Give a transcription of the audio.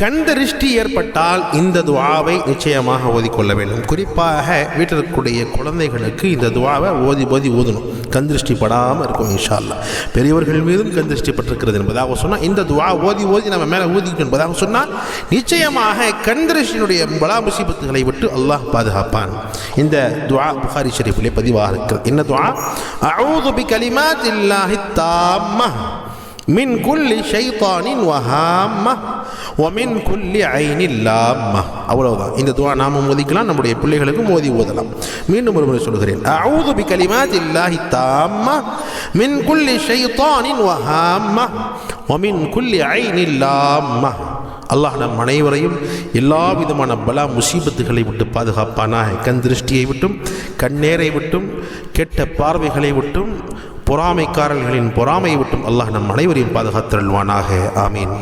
கண் திருஷ்டி ஏற்பட்டால் இந்த துவாவை நிச்சயமாக ஓதிக்கொள்ள வேண்டும். குறிப்பாக வீட்டில் இருக்கக்கூடிய குழந்தைகளுக்கு இந்த துவாவை ஓதி ஓதி ஊதணும் கண் திருஷ்டி படாமல் இருக்கும் இன்ஷா அல்லாஹ் பெரியவர்கள் மீதும் கண் திருஷ்டி பட்டிருக்கிறது என்பதாக சொன்னால் இந்த துவா ஓதி ஓதி நம்ம மேலே ஊதிக்கணும் என்பதாக சொன்னால் நிச்சயமாக கண் திருஷ்டியினுடைய பலா முசீபத்துகளை விட்டு அல்லாஹ் பாதுகாப்பான். இந்த துவா புகாரி ஷரீஃபிலே பதிவாக இருக்கிறது. என்ன துவா? அஊது பி கலிமாத் இல்லாஹி மின் குல்லி ஷைத்தானின் வஹாம்மா. ஒமின் குல்லி ஐநில்லாம் அவ்வளவுதான். இந்த துவா நாம மோதிக்கலாம் நம்முடைய பிள்ளைகளுக்கும் மோதி ஓதலாம். மீண்டும் ஒரு முறை சொல்கிறேன் அவுது பி கலிமாத் இல்லாஹி தாம்மா மின் குல்லி ஷைத்தானின் வஹாம்மா ஒமின் குல்லி ஐநில்லாம்மா அல்லாஹ் நம் அனைவரையும் எல்லா விதமான பலா முசீபத்துகளை விட்டு பாதுகாப்பானாக கண் திருஷ்டியை விட்டும் கண்ணேரை விட்டும் கெட்ட பார்வைகளை விட்டும் பொறாமைக்காரர்களின் பொறாமையை விட்டும் அல்லாஹ் நம் அனைவரையும் பாதுகாத்தருள்வானாக ஆமீன்.